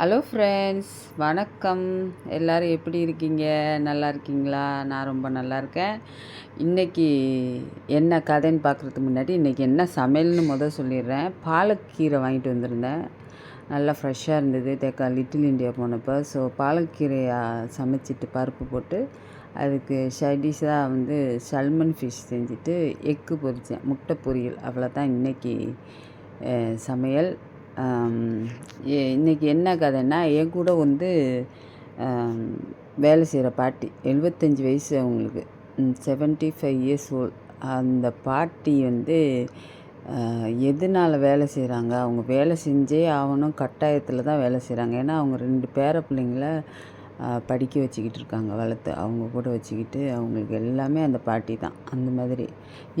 Hello friends வணக்கம். எல்லோரும் எப்படி இருக்கீங்க? நல்லா இருக்கீங்களா? நான் ரொம்ப நல்லா இருக்கேன். இன்றைக்கி என்ன கதைன்னு பார்க்குறதுக்கு முன்னாடி இன்றைக்கி என்ன சமையல்னு முதல் சொல்லிடுறேன். பாலக்கீரை வாங்கிட்டு வந்திருந்தேன். நல்லா ஃப்ரெஷ்ஷாக இருந்தது. தேக்கா லிட்டில் இண்டியா போனப்போ. ஸோ பாலக்கீரையை சமைச்சிட்டு பருப்பு போட்டு அதுக்கு சைடிஷாக வந்து சல்மன் ஃபிஷ் செஞ்சுட்டு எக்கு பொரித்தேன் முட்டை பொரியல். அவ்வளோ தான் இன்றைக்கி சமையல். இன்றைக்கி என்ன கதைன்னா என் கூட வந்து வேலை செய்கிற பாட்டி எழுபத்தஞ்சி வயசு அவங்களுக்கு. செவன்ட்டி ஃபைவ் இயர்ஸ் ஓல் அந்த பாட்டி வந்து எதனால் வேலை செய்கிறாங்க அவங்க வேலை செஞ்சே ஆகணும் கட்டாயத்தில் தான் வேலை செய்கிறாங்க ஏன்னா அவங்க ரெண்டு பேர பிள்ளைங்கள படிக்க வச்சுக்கிட்டு இருக்காங்க வளர்த்து அவங்க கூட வச்சுக்கிட்டு அவங்களுக்கு எல்லாமே அந்த பாட்டி தான். அந்த மாதிரி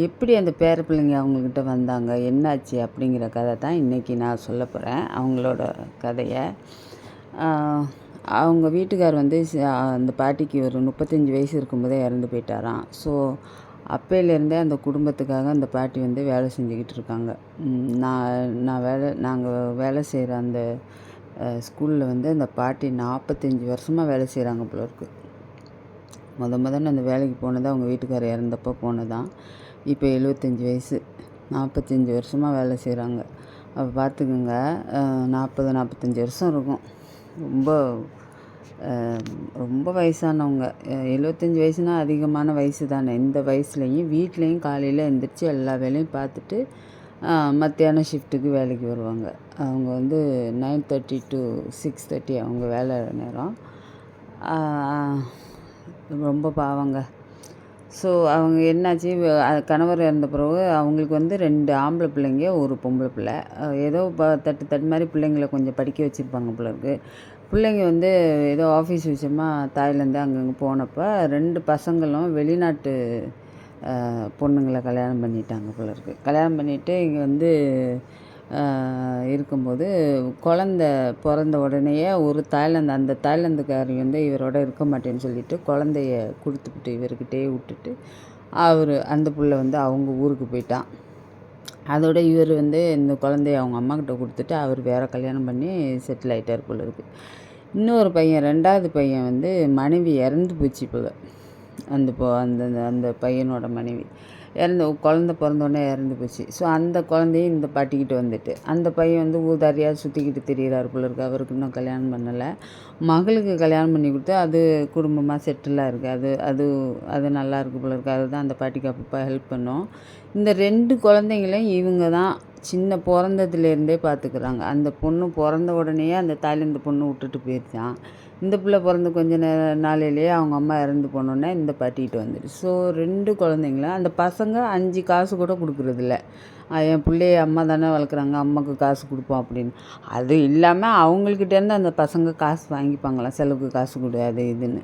எப்படி அந்த பேர பிள்ளைங்க அவங்கக்கிட்ட வந்தாங்க என்னாச்சு அப்படிங்கிற கதை தான் இன்றைக்கி நான் சொல்ல போகிறேன் அவங்களோட கதையை அவங்க வீட்டுக்கார் வந்து அந்த பாட்டிக்கு ஒரு முப்பத்தஞ்சு வயசு இருக்கும்போதே இறந்து போயிட்டாராம். ஸோ அப்போலேருந்தே அந்த குடும்பத்துக்காக அந்த பாட்டி வந்து வேலை செஞ்சுக்கிட்டு இருக்காங்க. நான் நான் வேலை நாங்கள் வேலை செய்கிற அந்த ஸ்கூலில் வந்து அந்த பாட்டி நாற்பத்தஞ்சி வருஷமாக வேலை செய்கிறாங்க போல இருக்குது முத முதல்ல அந்த வேலைக்கு போனது அவங்க வீட்டுக்காரர் இறந்தப்போ போனதான் இப்போ எழுபத்தஞ்சி வயசு. நாற்பத்தஞ்சி வருஷமாக வேலை செய்கிறாங்க அப்போ பார்த்துக்குங்க நாற்பது நாற்பத்தஞ்சி வருஷம் இருக்கும். ரொம்ப ரொம்ப வயசானவங்க. எழுபத்தஞ்சி வயசுனால் அதிகமான வயசு தானே இந்த வயசுலேயும் வீட்லேயும் காலையில் எழுந்திரிச்சி எல்லா வேலையும் பார்த்துட்டு மத்தியானம் ஷிஃப்ட்டுக்கு வேலைக்கு வருவாங்க. அவங்க வந்து nine thirty to six thirty அவங்க வேலை நேரம். ரொம்ப பாவங்க. ஸோ அவங்க என்னாச்சு கணவர் இறந்த பிறகு அவங்களுக்கு வந்து ரெண்டு ஆம்பளை பிள்ளைங்க ஒரு பொம்பளை பிள்ளை. ஏதோ ப தட்டு தட்டு மாதிரி பிள்ளைங்கள கொஞ்சம் படிக்க வச்சுருப்பாங்க போல பிள்ளைங்க வந்து ஏதோ ஆஃபீஸ் விஷயமாக தாய்லேருந்து அங்கங்கே போனப்போ ரெண்டு பசங்களும் வெளிநாட்டு பொண்ணுங்களை கல்யாணம் பண்ணிட்டாங்க போல இருக்குது கல்யாணம் பண்ணிவிட்டு இங்கே வந்து இருக்கும்போது குழந்த பிறந்த உடனேயே ஒரு தாய்லாந்து அந்த தாய்லாந்துக்காரி வந்து இவரோட இருக்க மாட்டேன்னு சொல்லிட்டு குழந்தைய கொடுத்துப்புட்டு இவர்கிட்டயே விட்டுட்டு அவர் அந்த பிள்ளை வந்து அவங்க ஊருக்கு போயிட்டான். அதோட இவர் வந்து இந்த குழந்தைய அவங்க அம்மாக்கிட்ட கொடுத்துட்டு அவர் வேறு கல்யாணம் பண்ணி செட்டில் ஆகிட்டார் போல இருக்குது இன்னொரு பையன் ரெண்டாவது பையன் வந்து மனைவி இறந்து போச்சு போல். அந்த பொ அந்த அந்த பையனோட மனைவி. இறந்து குழந்த பிறந்தோடனே இறந்து போச்சு. ஸோ அந்த குழந்தையும் இந்த பாட்டிக்கிட்டு வந்துட்டு அந்த பையன் வந்து ஊதாரியாக சுற்றிக்கிட்டு திரியிறாரு போல இருக்குது அவருக்கு இன்னும் கல்யாணம் பண்ணலை. மகளுக்கு கல்யாணம் பண்ணி கொடுத்து அது குடும்பமாக செட்டிலாக இருக்குது அது அது அது நல்லா இருக்குது போல இருக்குது அதுதான் அந்த பாட்டிக்கு அப்பப்போ ஹெல்ப் பண்ணோம். இந்த ரெண்டு குழந்தைங்களையும் இவங்க தான் சின்ன பிறந்ததுலேருந்தே பார்த்துக்குறாங்க அந்த பொண்ணு பிறந்த உடனேயே அந்த தாய்லேருந்து பொண்ணு விட்டுட்டு போயிடுச்சான் இந்த பிள்ளை பிறந்து கொஞ்ச நே நாளையிலேயே அவங்க அம்மா இறந்து போனோன்னே இந்த பாட்டிக்கிட்டு வந்துடு ஸோ ரெண்டு குழந்தைங்களும் அந்த பசங்க அஞ்சு காசு கூட கொடுக்குறதில்ல. என் பிள்ளைய அம்மா தானே வளர்க்குறாங்க அம்மாவுக்கு காசு கொடுப்போம் அப்படின்னு. அது இல்லாமல் அவங்கக்கிட்டேருந்து அந்த பசங்க காசு வாங்கிப்பாங்களாம் செலவுக்கு காசு கொடு அது இதுன்னு.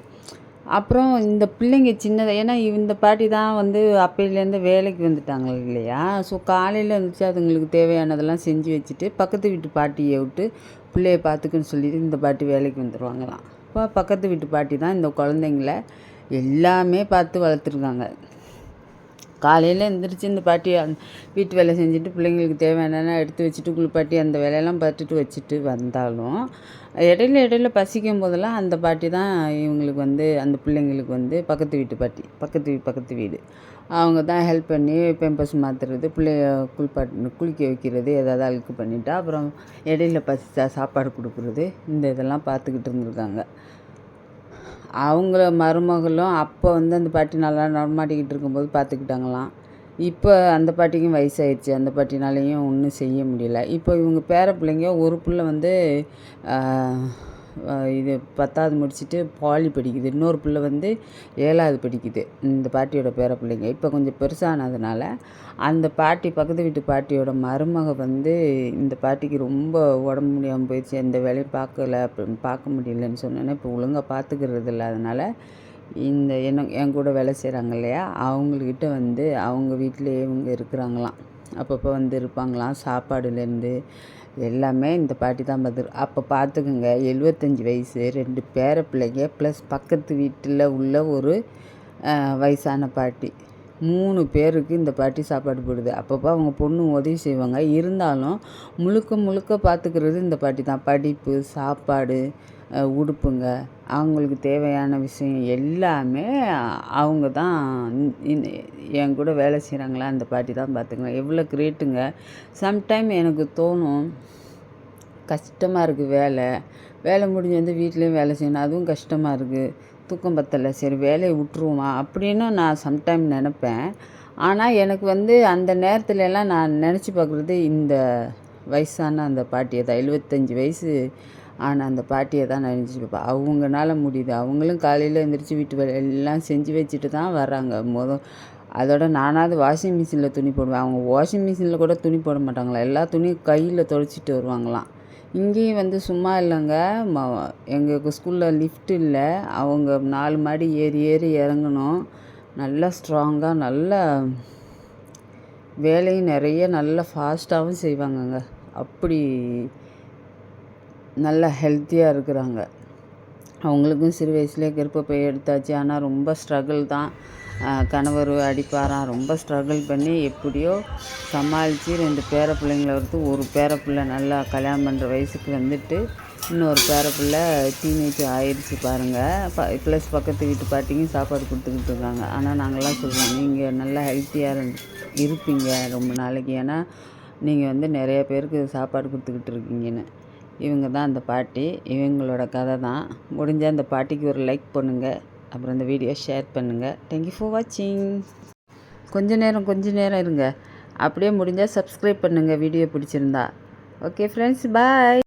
அப்புறம் இந்த பிள்ளைங்க சின்னதாக ஏன்னா இந்த பாட்டி தான் வந்து அப்பையிலேருந்து வேலைக்கு வந்துட்டாங்க இல்லையா? ஸோ காலையில் இருந்துச்சு அதுங்களுக்கு தேவையானதெல்லாம் செஞ்சு வச்சுட்டு பக்கத்து வீட்டு பாட்டியை விட்டு பிள்ளைய பார்த்துக்குன்னு சொல்லிட்டு இந்த பாட்டி வேலைக்கு வந்துடுவாங்களாம் இப்போ பக்கத்து வீட்டு பாட்டி தான் இந்த குழந்தைங்கள எல்லாமே பார்த்து வளர்த்துருக்காங்க. காலையில் எழுந்திரிச்சி இந்த பாட்டி வீட்டு வேலை செஞ்சுட்டு பிள்ளைங்களுக்கு தேவையானலாம் எடுத்து வச்சுட்டு குளிப்பாட்டி அந்த வேலையெல்லாம் பார்த்துட்டு வச்சுட்டு வந்தாலும் இடையில இடையில பசிக்கும் போதெல்லாம் அந்த பாட்டி தான் இவங்களுக்கு வந்து அந்த பிள்ளைங்களுக்கு வந்து பக்கத்து வீட்டு பாட்டி பக்கத்து பக்கத்து வீடு. அவங்க தான் ஹெல்ப் பண்ணி பெம்பஸ் மாற்றுறது பிள்ளைய குளிப்பாட்டு குளிக்க வைக்கிறது ஏதாவது அழுக்கு பண்ணிட்டா அப்புறம் இடையில பசிச்சா சாப்பாடு கொடுக்குறது இந்த இதெல்லாம் பார்த்துக்கிட்டு இருந்திருக்காங்க. அவங்கள மருமகளும் அப்போ வந்து அந்த பாட்டி நல்லா நடமாட்டிக்கிட்டு இருக்கும்போது பார்த்துக்கிட்டாங்களாம். இப்போ அந்த பாட்டிக்கும் வயசாயிடுச்சு. அந்த பாட்டினாலேயும் ஒன்றும் செய்ய முடியல. இப்போ இவங்க பேர பிள்ளைங்க ஒரு பிள்ளை வந்து இது பத்தாவது முடிச்சுட்டு பாலி படிக்குது. இன்னொரு பிள்ளை வந்து ஏழாவது படிக்குது. இந்த பாட்டியோட பேர பிள்ளைங்க. இப்போ கொஞ்சம் பெருசானதுனால அந்த பாட்டி பக்கத்து வீட்டு பாட்டியோட மருமக வந்து இந்த பாட்டிக்கு ரொம்ப உடம்பு முடியாமல் போயிடுச்சு. எந்த வேலையும் பார்க்கல பார்க்க முடியலன்னு சொன்னோன்னே இப்போ ஒழுங்காக பார்த்துக்கிறது இல்லை அதனால் இந்த என்ன என் கூட வேலை செய்கிறாங்க இல்லையா? அவங்கக்கிட்ட வந்து அவங்க வீட்டிலேயே இவங்க இருக்கிறாங்களாம். அப்பப்போ வந்து இருப்பாங்களாம் சாப்பாடுலேருந்து. எல்லாமே இந்த பாட்டி தான் பார்த்து அப்போ பார்த்துக்குங்க எழுபத்தஞ்சி வயசு ரெண்டு பேர பிள்ளைங்க ப்ளஸ் பக்கத்து வீட்டில் உள்ள ஒரு வயசான பாட்டி. மூணு பேருக்கு இந்த பாட்டி சாப்பாடு போடுது. அப்பப்போ அவங்க பொண்ணு உதவி செய்வாங்க. இருந்தாலும் முழுக்க முழுக்க பார்த்துக்கிறது இந்த பாட்டி தான். படிப்பு சாப்பாடு உடுப்புங்க. அவங்களுக்கு தேவையான விஷயம் எல்லாமே அவங்க தான் என் கூட வேலை செய்கிறாங்களா அந்த பாட்டி தான் பார்த்துக்குவேன் எவ்வளோ கிரேட்டுங்க. சம்டைம் எனக்கு தோணும் கஷ்டமாக இருக்குது வேலை. வேலை முடிஞ்சு வந்து வீட்லேயும் வேலை செய்யணும். அதுவும் கஷ்டமாக இருக்குது தூக்கம் பத்தலை. சரி வேலையை விட்டுருவோமா? அப்படின்னு நான் சம்டைம் நினப்பேன். ஆனால் எனக்கு வந்து அந்த நேரத்துலலாம் நான் நினச்சி பார்க்குறது இந்த வயசான அந்த பாட்டியை தான். எழுபத்தஞ்சி வயசு ஆனால் அந்த பாட்டியை தான் நினச்சி பார்ப்பேன். அவங்கனால முடியுது. அவங்களும் காலையில் எழுந்திரிச்சி வீட்டு வேலை எல்லாம் செஞ்சு வச்சுட்டு தான் வர்றாங்க. மொதல் அதோட நானாவது வாஷிங் மிஷினில் துணி போடுவேன். அவங்க வாஷிங் மிஷினில் கூட துணி போட மாட்டாங்களா? எல்லா துணியும் கையில் துடைச்சிட்டு வருவாங்களாம். இங்கேயும் வந்து சும்மா இல்லைங்க. ம எங்களுக்கு ஸ்கூலில் லிஃப்ட் இல்லை. அவங்க நாலு மாடி ஏறி ஏறி இறங்கணும். நல்லா ஸ்ட்ராங்காக நல்லா வேலையும் நிறைய நல்லா ஃபாஸ்ட்டாகவும் செய்வாங்கங்க. அப்படி நல்லா ஹெல்த்தியாக இருக்கிறாங்க. அவங்களுக்கும் சிறு வயசுலேயே கர்ப்பப்பை எடுத்தாச்சு. ஆனால் ரொம்ப ஸ்ட்ரகிள் தான். கணவர் அடிப்பாராம் ரொம்ப ஸ்ட்ரகிள் பண்ணி எப்படியோ சமாளித்து ரெண்டு பேர பிள்ளைங்கள வந்து ஒரு பேர பிள்ளை நல்லா கல்யாணம் பண்ணுற வயசுக்கு வந்துட்டு இன்னொரு பேர பிள்ளை டீனேஜ் ஆயிடுச்சு பாருங்கள் ப ப்ளஸ் பக்கத்து வீட்டு பாட்டிங்க சாப்பாடு கொடுத்துக்கிட்டு இருக்காங்க. ஆனால் நாங்கள்லாம் சொல்கிறோம் நீங்கள் நல்லா ஹெல்த்தியாக இருப்பீங்க ரொம்ப நாளைக்கு. ஏன்னா நீங்கள் வந்து நிறைய பேருக்கு சாப்பாடு கொடுத்துக்கிட்டு இருக்கீங்கன்னு. இவங்க தான் அந்த பாட்டி. இவங்களோட கதை தான். முடிஞ்சால் அந்த பாட்டிக்கு ஒரு லைக் பண்ணுங்கள் அப்புறம் இந்த வீடியோ ஷேர் பண்ணுங்கள் தேங்க்யூ ஃபார் வாட்சிங் கொஞ்ச நேரம் கொஞ்ச நேரம் இருங்க. அப்படியே முடிஞ்சால் சப்ஸ்கிரைப் பண்ணுங்கள் வீடியோ பிடிச்சிருந்தா. Okay friends bye